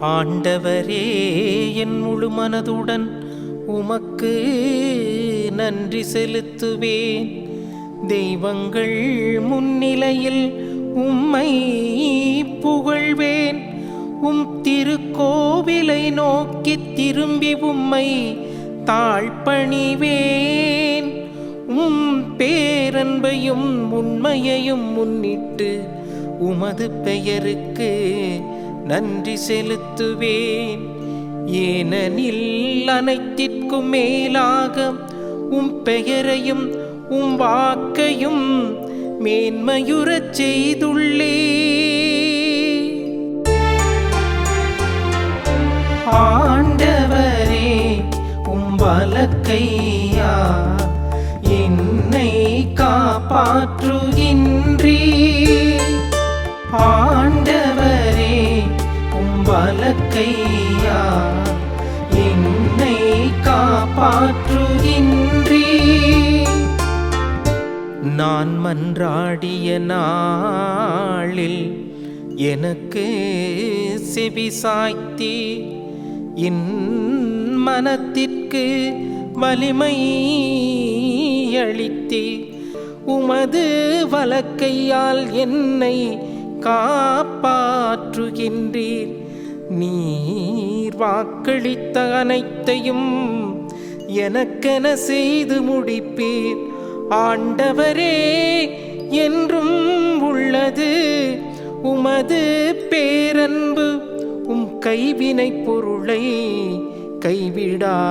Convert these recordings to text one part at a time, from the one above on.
ஆண்டவரே என் முழு மனதுடன் உமக்கு நன்றி செலுத்துவேன். தெய்வங்கள் முன்னிலையில் உம்மை புகழ்வேன். உம் திருக்கோவிலை நோக்கி திரும்பி உம்மை தாழ்பணிவேன். உம் பேரன்பையும் உண்மையையும் முன்னிட்டு உமது பெயருக்கு நன்றி செலுத்துவேன். ஏனெனில் அனைத்திற்கும் மேலாக உம் பெயரையும் உம் வாக்கையும் மேன்மையுறச் செய்துள்ளே. ஆண்டவரே உம் வலக்கையா என்னை காப்பாற்றுகின்றீ வலக்கையா என்னை காப்பாற்றுகின்றீ நான் மன்றாடிய நாளில் எனக்கு செவி இன் என் மனத்திற்கு வலிமை அளித்தே உமது வழக்கையால் என்னை காப்பாற்றுகின்றீர். நீர் வாக்களித்த அனைத்தையும் எனக்கென செய்து முடிப்பீர். ஆண்டவரே என்றும் உள்ளது உமது பேரன்பு உம் கைவினை பொருளை கைவிடாதேயும்.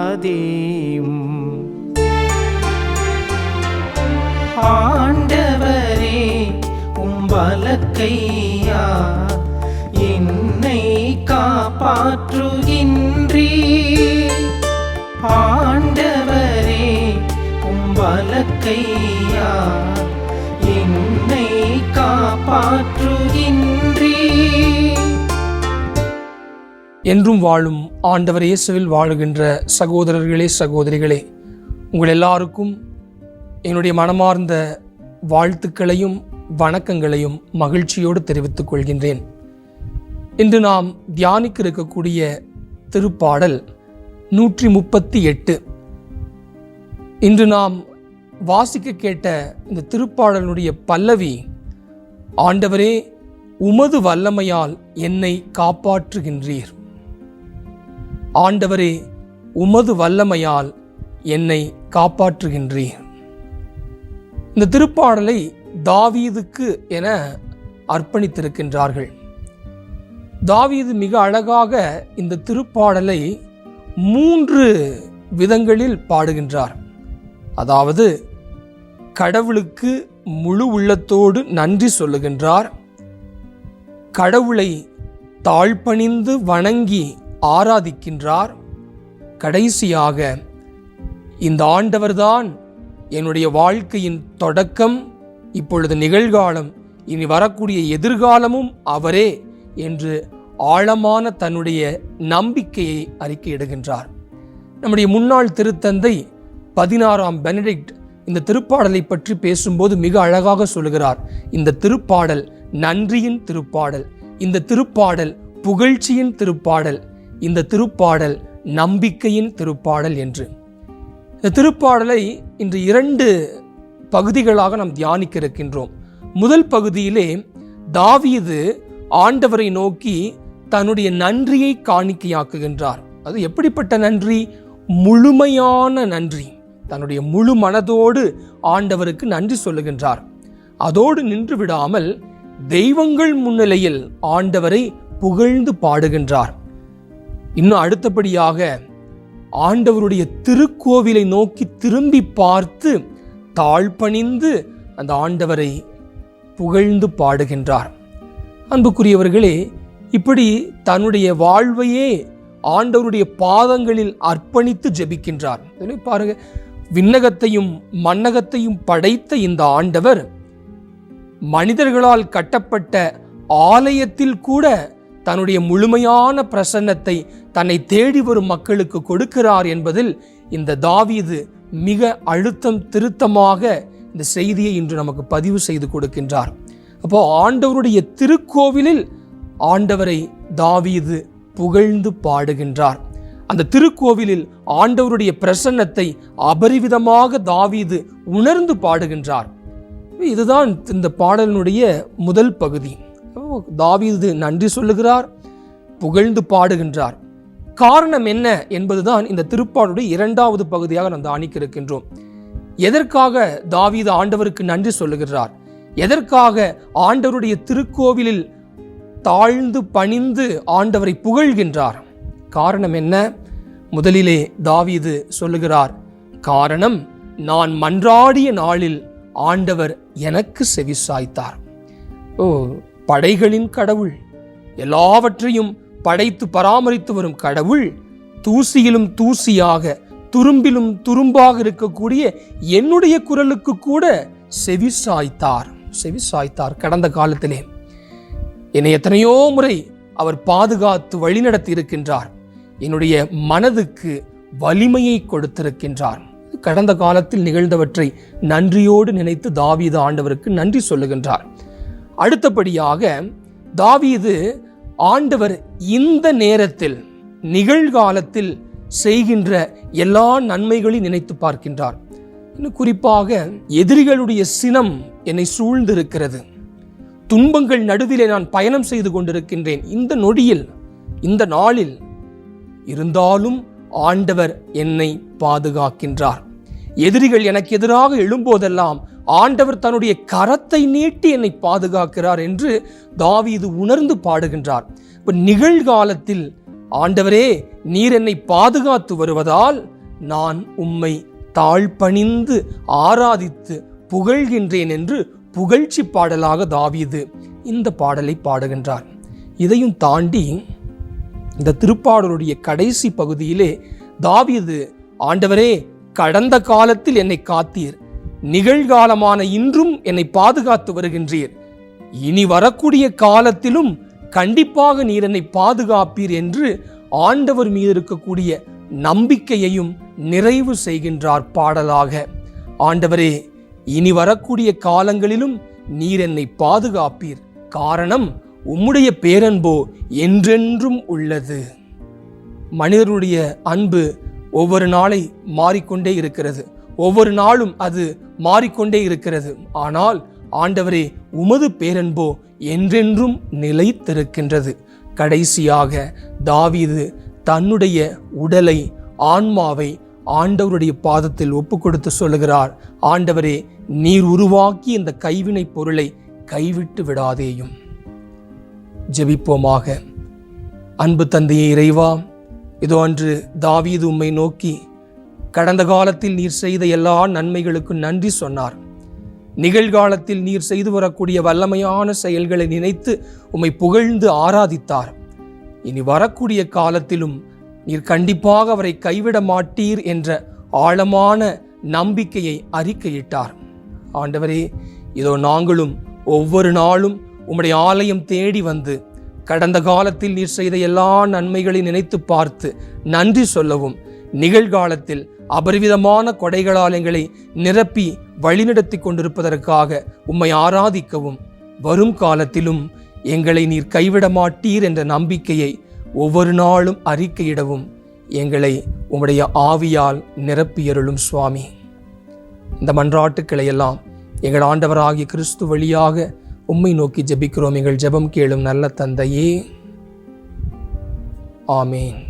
ஆண்டவரே உம் வலக்கையா செய்யா? என்னை காப்பாற்றுகின்றீ என்றும் வாழும் ஆண்டவர் இயேசுவில் வாழுகின்ற சகோதரர்களே சகோதரிகளே உங்கள் எல்லாருக்கும் என்னுடைய மனமார்ந்த வாழ்த்துக்களையும் வணக்கங்களையும் மகிழ்ச்சியோடு தெரிவித்துக் கொள்கின்றேன். இன்று நாம் தியானிக்க இருக்கக்கூடிய திருப்பாடல் நூற்றி முப்பத்தி எட்டு. இன்று நாம் வாசிக்க கேட்ட இந்த திருப்பாடலுடைய பல்லவி ஆண்டவரே உமது வல்லமையால் என்னை காப்பாற்றுகின்றீர். ஆண்டவரே உமது வல்லமையால் என்னை காப்பாற்றுகின்றீர். இந்த திருப்பாடலை தாவீதுக்கு என அர்ப்பணித்திருக்கின்றார்கள். தாவீது மிக அழகாக இந்த திருப்பாடலை மூன்று விதங்களில் பாடுகின்றார். அதாவது கடவுளுக்கு முழு உள்ளத்தோடு நன்றி சொல்லுகின்றார். கடவுளை தாழ்பணிந்து வணங்கி ஆராதிக்கின்றார். கடைசியாக இந்த ஆண்டவர்தான் என்னுடைய வாழ்க்கையின் தொடக்கம் இப்பொழுது நிகழ்காலம் இனி வரக்கூடிய எதிர்காலமும் அவரே என்று ஆழமான தன்னுடைய நம்பிக்கையை அறிக்கையிடுகின்றார். நம்முடைய முன்னாள் திருத்தந்தை பதினாறாம் பெனடிக்ட் இந்த திருப்பாடலை பற்றி பேசும்போது மிக அழகாக சொல்கிறார் இந்த திருப்பாடல் நன்றியின் திருப்பாடல் இந்த திருப்பாடல் புகழ்ச்சியின் திருப்பாடல் இந்த திருப்பாடல் நம்பிக்கையின் திருப்பாடல் என்று. இந்த திருப்பாடலை இன்று இரண்டு பகுதிகளாக நாம் தியானிக்க இருக்கின்றோம் முதல் பகுதியிலே தாவீது ஆண்டவரை நோக்கி தன்னுடைய நன்றியை காணிக்கையாக்குகின்றார். அது எப்படிப்பட்ட நன்றி? முழுமையான நன்றி. தன்னுடைய முழு மனதோடு ஆண்டவருக்கு நன்றி சொல்லுகின்றார். அதோடு நின்று விடாமல் தெய்வங்கள் முன்னிலையில் ஆண்டவரை புகழ்ந்து பாடுகின்றார். இன்னும் அடுத்தபடியாக ஆண்டவருடைய திருக்கோவிலை நோக்கி திரும்பி பார்த்து தாழ்பணிந்து அந்த ஆண்டவரை புகழ்ந்து பாடுகின்றார். அன்புக்குரியவர்களே இப்படி தன்னுடைய வாழ்வையே ஆண்டவருடைய பாதங்களில் அர்ப்பணித்து ஜெபிக்கின்றார். பாருங்கள் பாருங்க விண்ணகத்தையும் மன்னகத்தையும் படைத்த இந்த ஆண்டவர் மனிதர்களால் கட்டப்பட்ட ஆலயத்தில் கூட தன்னுடைய முழுமையான பிரசன்னத்தை தன்னை தேடி வரும் மக்களுக்கு கொடுக்கிறார் என்பதில் இந்த தாவீது மிக அழுத்தம் திருத்தமாக இந்த செய்தியை இன்று நமக்கு பதிவு செய்து கொடுக்கின்றார். அப்போ ஆண்டவருடைய திருக்கோவிலில் ஆண்டவரை தாவீது புகழ்ந்து பாடுகின்றார். அந்த திருக்கோவிலில் ஆண்டவருடைய பிரசன்னத்தை அபரிவிதமாக தாவீது உணர்ந்து பாடுகின்றார். இதுதான் இந்த பாடலினுடைய முதல் பகுதி. தாவீது நன்றி சொல்லுகிறார் புகழ்ந்து பாடுகின்றார். காரணம் என்ன என்பதுதான் இந்த திருப்பாடுடைய இரண்டாவது பகுதியாக நாம் தானிக்க இருக்கின்றோம் எதற்காக தாவீது ஆண்டவருக்கு நன்றி சொல்லுகிறார்? எதற்காக ஆண்டவருடைய திருக்கோவிலில் தாழ்ந்து பணிந்து ஆண்டவரை புகழ்கின்றார்? காரணம் என்ன? முதலிலே தாவீது சொல்லுகிறார் காரணம் நான் மன்றாடிய நாளில் ஆண்டவர் எனக்கு செவிசாய்த்தார் ஓ படைகளின் கடவுள். எல்லாவற்றையும் படைத்து பராமரித்து வரும் கடவுள் தூசியிலும் தூசியாக துரும்பிலும் துரும்பாக இருக்கக்கூடிய என்னுடைய குரலுக்கு கூட செவி சாய்த்தார். செவி சாய்த்தார். கடந்த காலத்திலே. என்னை எத்தனையோ முறை அவர் பாதுகாத்து வழிநடத்தி இருக்கின்றார். என்னுடைய மனதுக்கு வலிமையை கொடுத்திருக்கின்றார். கடந்த காலத்தில் நிகழ்ந்தவற்றை நன்றியோடு நினைத்து தாவீது ஆண்டவருக்கு நன்றி சொல்லுகின்றார். அடுத்தபடியாக தாவீது ஆண்டவர் இந்த நேரத்தில் நிகழ்காலத்தில் செய்கின்ற எல்லா நன்மைகளையும் நினைத்து பார்க்கின்றார். இன்னும் குறிப்பாக எதிரிகளுடைய சினம் என்னை சூழ்ந்திருக்கிறது. துன்பங்கள் நடுவிலே நான் பயணம் செய்து கொண்டிருக்கின்றேன். இந்த நொடியில் இந்த நாளில் இருந்தாலும் ஆண்டவர் என்னை பாதுகாக்கின்றார். எதிரிகள் எனக்கு எதிராக எழும்போதெல்லாம் ஆண்டவர் தன்னுடைய கரத்தை நீட்டி என்னை பாதுகாக்கிறார் என்று தாவீது உணர்ந்து பாடுகின்றார். இப்ப நிகழ்காலத்தில் ஆண்டவரே நீர் என்னை பாதுகாத்து வருவதால் நான் உம்மை தாழ்பணிந்து ஆராதித்து புகழ்கின்றேன் என்று புகழ்ச்சி பாடலாக தாவீது இந்த பாடலை பாடுகின்றார். இதையும் தாண்டி இந்த திருப்பாடலுடைய கடைசி பகுதியிலே தாவியது ஆண்டவரே கடந்த காலத்தில் என்னை காத்தீர். நிகழ்காலமான இன்றும் என்னை பாதுகாத்து வருகின்றீர். இனி வரக்கூடிய காலத்திலும் கண்டிப்பாக நீர் என்னை பாதுகாப்பீர் என்று ஆண்டவர் மீது இருக்கக்கூடிய நம்பிக்கையையும் நிறைவு செய்கின்றார் பாடலாக. ஆண்டவரே இனி வரக்கூடிய காலங்களிலும் நீர் என்னை பாதுகாப்பீர். காரணம் உம்முடைய பேரன்போ என்றென்றும் உள்ளது. மனிதருடைய அன்பு ஒவ்வொரு நாளை மாறிக்கொண்டே இருக்கிறது. ஒவ்வொரு நாளும் அது மாறிக்கொண்டே இருக்கிறது. ஆனால் ஆண்டவரே உமது பேரன்போ என்றென்றும் நிலைத்திருக்கின்றது. கடைசியாக தாவீது தன்னுடைய உடலை ஆன்மாவை ஆண்டவருடைய பாதத்தில் ஒப்பு கொடுத்து சொல்லுகிறார். ஆண்டவரே நீர் உருவாக்கி இந்த கைவினை பொருளை கைவிட்டு விடாதேயும். ஜெபிப்போமாக. அன்பு தந்தையை இறைவா இதோ அன்று தாவீது உம்மை நோக்கி கடந்த காலத்தில் நீர் செய்த எல்லா நன்மைகளுக்கும் நன்றி சொன்னார். நிகழ்காலத்தில் நீர் செய்து வரக்கூடிய வல்லமையான செயல்களை நினைத்து உம்மை புகழ்ந்து ஆராதித்தார். இனி வரக்கூடிய காலத்திலும் நீர் கண்டிப்பாக அவரை கைவிட மாட்டீர் என்ற ஆழமான நம்பிக்கையை அறிக்கையிட்டார். ஆண்டவரே இதோ நாங்களும் ஒவ்வொரு நாளும் உம்முடைய ஆலயம் தேடி வந்து கடந்த காலத்தில் நீர் செய்த எல்லா நன்மைகளையும் நினைத்து பார்த்து நன்றி சொல்லவும் நிகழ்காலத்தில் அபரிவிதமான கொடைகளால் எங்களை நிரப்பி வழிநடத்தி கொண்டிருப்பதற்காக உம்மை ஆராதிக்கவும் வரும் காலத்திலும் எங்களை நீர் கைவிட மாட்டீர் என்ற நம்பிக்கையை ஒவ்வொரு நாளும் அறிக்கையிடவும் எங்களை உம்முடைய ஆவியால் நிரப்பியருளும் சுவாமி. இந்த மன்றாட்டுக்களை எல்லாம் எங்கள் ஆண்டவராகிய கிறிஸ்து வழியாக உம்மை நோக்கி ஜபிக்கிறோம் எங்கள் ஜெபம் கேளும் நல்ல தந்தையே. ஆமேன்.